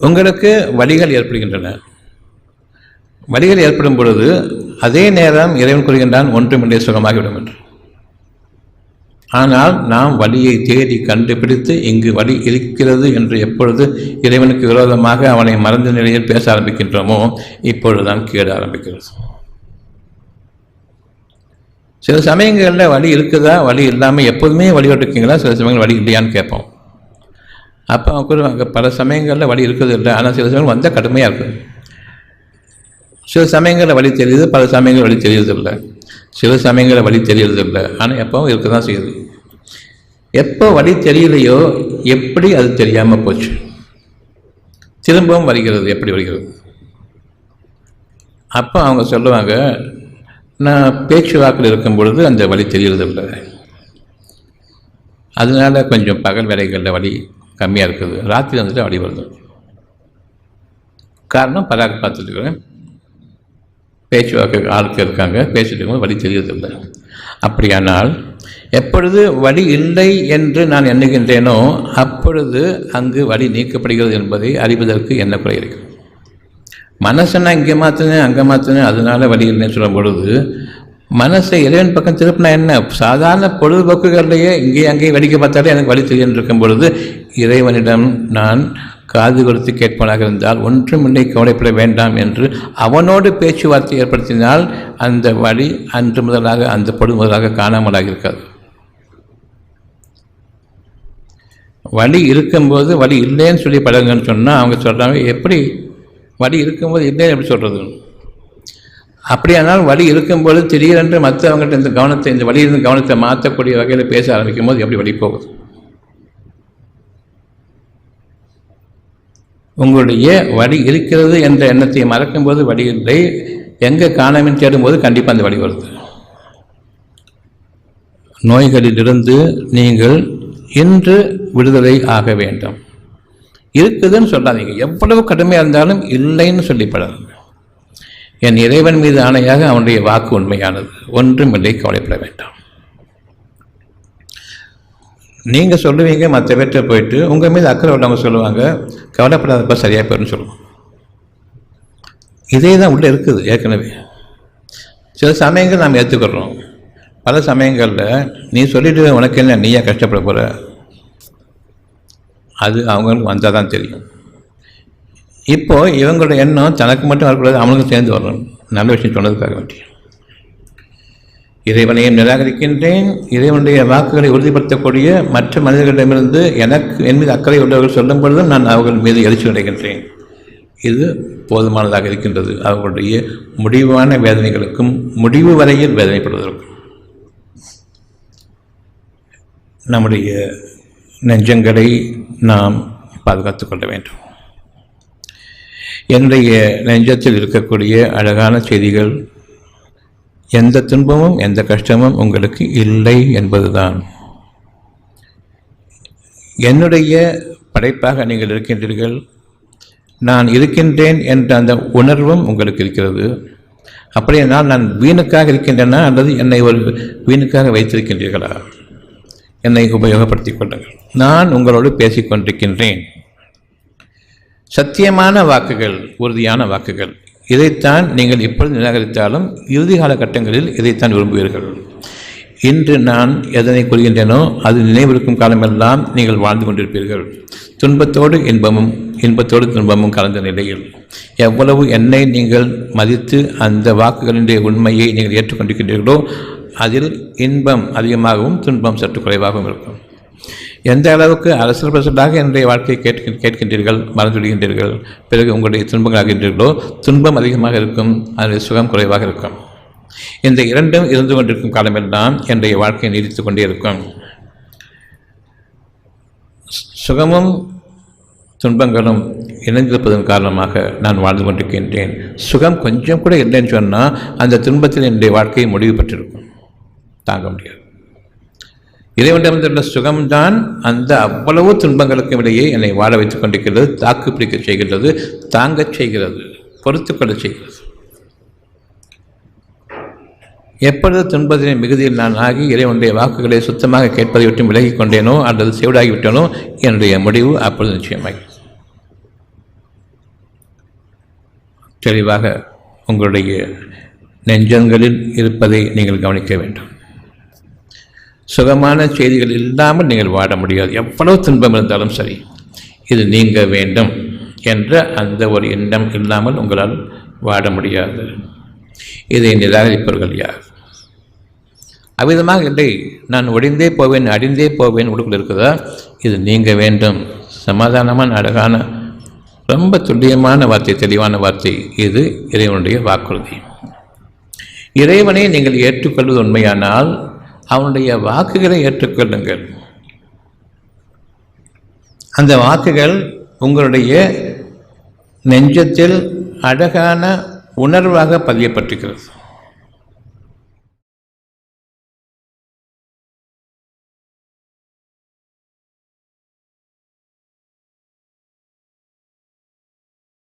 உங்களுக்கு வழிகள் ஏற்படுகின்றன. வழிகள் ஏற்படும் பொழுது அதே நேரம் இறைவன் கூறுகின்றான் ஒன்றுமில்லை சுகமாகிவிடும் என்று. ஆனால் நாம் வழியை தேடி கண்டுபிடித்து இங்கு வழி இருக்கிறது என்று எப்பொழுது இறைவனுக்கு விரோதமாக அவனை மறந்த நிலையில் பேச ஆரம்பிக்கின்றோமோ இப்பொழுதுதான் கேட ஆரம்பிக்கிறது. சில சமயங்களில் வழி இருக்குதா வழி இல்லாமல் எப்போதுமே வழி இருக்கீங்களா சில சமயங்கள் வழி இல்லையான்னு கேட்போம். அப்போ அவங்க கூறுவாங்க பல சமயங்களில் வழி இருக்குது இல்லை. ஆனால் சில சமயங்கள் வந்தால் கடுமையாக இருக்குது சில சமயங்களில் வழி தெரியுது பல சமயங்கள் வழி தெரியறதில்லை சில சமயங்களில் வழி தெரியறதில்லை ஆனால் எப்போவும் இருக்க தான் செய்யுது. எப்போ வழி தெரியலையோ எப்படி அது தெரியாமல் போச்சு? திரும்பவும் வருகிறது எப்படி வருகிறது? அப்போ அவங்க சொல்லுவாங்க நான் பேச்சுவாக்கில் இருக்கும் பொழுது அந்த வழி தெரியறதில்லை அதனால கொஞ்சம் பகல் வேலைகளில் வழி கம்மியாக இருக்குது. ராத்திரி வந்துட்டு அப்படி வருது. காரணம் பராக பார்த்துட்டு இருக்கிறேன் பேச்சுவாக்கு ஆளுக்கு இருக்காங்க. பேசிட்டு இருக்கும்போது வழி தெரியறதில்லை. அப்படியானால் எப்பொழுது வழி இல்லை என்று நான் எண்ணுகின்றேனோ அப்பொழுது அங்கு வழி நீக்கப்படுகிறது என்பதை அறிவதற்கு என்ன குறை இருக்கு மனசை நான் இங்கே மாற்றினேன் அங்கே மாற்றினேன் அதனால வழி இல்லைன்னு சொல்லும் பொழுது மனசை இறைவன் பக்கம் திருப்பினா என்ன? சாதாரண பொழுதுபோக்குகள்லையே இங்கேயும் அங்கேயும் வெடிக்க பார்த்தாலே எனக்கு வழி தெரியும் இருக்கும் பொழுது இறைவனிடம் நான் காது கொடுத்து கேட்பவனாக இருந்தால் ஒன்றுமில்லை கவலைப்பட வேண்டாம் என்று அவனோடு பேச்சுவார்த்தை ஏற்படுத்தினால் அந்த வழி அன்று முதலாக அந்த பொடு முதலாக காணாமலாக இருக்காது வழி இருக்கும்போது வழி இல்லைன்னு சொல்லி பழகுங்கன்னு சொன்னால் அவங்க சொல்கிறாங்க எப்படி வழி இருக்கும்போது இல்லைன்னு எப்படி சொல்கிறது அப்படியானால் வழி இருக்கும்போது திடீரென்று மற்றவங்கள்ட்ட இந்த கவனத்தை இந்த வழியிலிருந்து கவனத்தை மாற்றக்கூடிய வகையில் பேச ஆரம்பிக்கும் போது எப்படி வழி போகுது? உங்களுடைய வழி இருக்கிறது என்ற எண்ணத்தை மறக்கும்போது வழி இல்லை எங்கே காணாமல் தேடும்போது கண்டிப்பாக அந்த வழி வருது நோய்களிலிருந்து நீங்கள் இன்று விடுதலை ஆக வேண்டும். இருக்குதுன்னு சொல்லாதீங்க. எவ்வளவு கடுமையாக இருந்தாலும் இல்லைன்னு சொல்லிப்படாதீங்க என் இறைவன் மீது ஆணையாக அவனுடைய வாக்கு உண்மையானது. ஒன்றும் இல்லை கவலைப்பட வேண்டாம். நீங்கள் சொல்லுவீங்க மற்ற பேர்கிட்ட போயிட்டு உங்கள் மீது அக்கறை உள்ளவங்க சொல்லுவாங்க கவலைப்படாதப்போ சரியாக போயிடும்னு சொல்லுவோம். இதே தான் உள்ளே இருக்குது ஏற்கனவே. சில சமயங்கள் நாம் ஏற்றுக்கிறோம் பல சமயங்களில் நீ சொல்லிட்டு உனக்கு என்ன நீயா கஷ்டப்பட போகிற அது அவங்களுக்கு வந்தால் தான் தெரியும். இப்போ இவங்களோட எண்ணம் தனக்கு மட்டும் வரக்கூடாது அவனுக்கும் சேர்ந்து வரணும். நல்ல விஷயம் சொன்னதுக்காக வேண்டிய இறைவனையும் நிராகரிக்கின்றேன். இறைவனுடைய வாக்குகளை உறுதிப்படுத்தக்கூடிய மற்ற மனிதர்களிடமிருந்து எனக்கு என் மீது அக்கறை உள்ளவர்கள் சொல்லும் பொழுதும் நான் அவர்கள் மீது எழுச்சி அடைகின்றேன். இது போதுமானதாக இருக்கின்றது. அவர்களுடைய முடிவான வேதனைகளுக்கும் முடிவு வரையில் வேதனைப்படுவதற்கும். நம்முடைய நெஞ்சங்களை நாம் பாதுகாத்து கொள்ள வேண்டும். என்னுடைய நெஞ்சத்தில் இருக்கக்கூடிய அழகான செய்திகள் எந்த துன்பமும் எந்த கஷ்டமும் உங்களுக்கு இல்லை என்பதுதான். என்னுடைய படைப்பாக நீங்கள் இருக்கின்றீர்கள். நான் இருக்கின்றேன் என்ற அந்த உணர்வும் உங்களுக்கு இருக்கிறது. அப்படியானால் நான் வீணுக்காக இருக்கின்றேனா அல்லது என்னை ஒரு வீணுக்காக வைத்திருக்கின்றீர்களா? என்னை உபயோகப்படுத்திக் கொள்ளுங்கள். நான் உங்களோடு பேசிக்கொண்டிருக்கின்றேன் சத்தியமான வாக்குகள் உறுதியான வாக்குகள் இதைத்தான் நீங்கள் இப்பொழுது நிராகரித்தாலும் இறுதி காலகட்டங்களில் இதைத்தான் விரும்புவீர்கள். இன்று நான் எதனை கூறுகின்றேனோ அது நினைவிருக்கும் காலமெல்லாம் நீங்கள் வாழ்ந்து கொண்டிருப்பீர்கள். துன்பத்தோடு இன்பமும் இன்பத்தோடு துன்பமும் கலந்த நிலையில். எவ்வளவு என்னை நீங்கள் மதித்து அந்த வாக்குகளினுடைய உண்மையை நீங்கள் ஏற்றுக்கொண்டிருக்கின்றீர்களோ அதில் இன்பம் அதிகமாகவும் துன்பம் சற்று குறைவாகவும் இருக்கும். எந்த அளவுக்கு அரசல் பிரசலாக என்னுடைய வாழ்க்கையை கேட்க கேட்கின்றீர்கள் மறந்துவிடுகின்றீர்கள் பிறகு உங்களுடைய துன்பங்கள் ஆகின்றீர்களோ துன்பம் அதிகமாக இருக்கும் அதில் சுகம் குறைவாக இருக்கும். இந்த இரண்டும் இருந்து கொண்டிருக்கும் காலமெல்லாம் என்னுடைய வாழ்க்கையை நீடித்து கொண்டே இருக்கும். சுகமும் துன்பங்களும் இணைந்திருப்பதன் காரணமாக நான் வாழ்ந்து கொண்டிருக்கின்றேன். சுகம் கொஞ்சம் கூட இல்லைன்னு சொன்னால் அந்த துன்பத்தில் என்னுடைய வாழ்க்கை முடிவு பெற்றிருக்கும். தாங்க முடியாது. இறைவனிடமிருந்த சுகம்தான் அந்த அவ்வளவு துன்பங்களுக்கும் இடையே என்னை வாழ வைத்துக் கொண்டிருக்கிறது தாக்கு பிடிக்க செய்கின்றது தாங்கச் செய்கிறது பொறுத்துக்கொள்ள செய்கிறது. எப்பொழுது துன்பத்தின் மிகுதியில் நான் ஆகி இறைவனுடைய வாக்குகளை சுத்தமாக கேட்பதை விட்டு விலகிக் கொண்டேனோ அல்லது செவிடாகிவிட்டேனோ என்னுடைய முடிவு அப்பொழுது நிச்சயமாகி. தெளிவாக உங்களுடைய நெஞ்சங்களில் இருப்பதை நீங்கள் கவனிக்க வேண்டும். சுகமான செய்திகள் இல்லாமல் நீங்கள் வாட முடியாது. எவ்வளவு துன்பம் இருந்தாலும் சரி இது நீங்க வேண்டும் என்ற அந்த ஒரு எண்ணம் இல்லாமல் உங்களால் வாட முடியாது. இதை நிராகரிப்பவர்கள் யார்? அவ்விதமாக இல்லை. நான் ஒடிந்தே போவேன் அடிந்தே போவேன் உடுக்குள் இருக்குதா? இது நீங்க வேண்டும். சமாதானமான அழகான ரொம்ப துல்லியமான வார்த்தை தெளிவான வார்த்தை. இது இறைவனுடைய வாக்குறுதி. இறைவனை நீங்கள் ஏற்றுக்கொள்வது உண்மையானால் அவனுடைய வாக்குகளை ஏற்றுக்கொள்ளுங்கள். அந்த வாக்குகள் உங்களுடைய நெஞ்சத்தில் அழகான உணர்வாக பதியப்பட்டிருக்கிறது.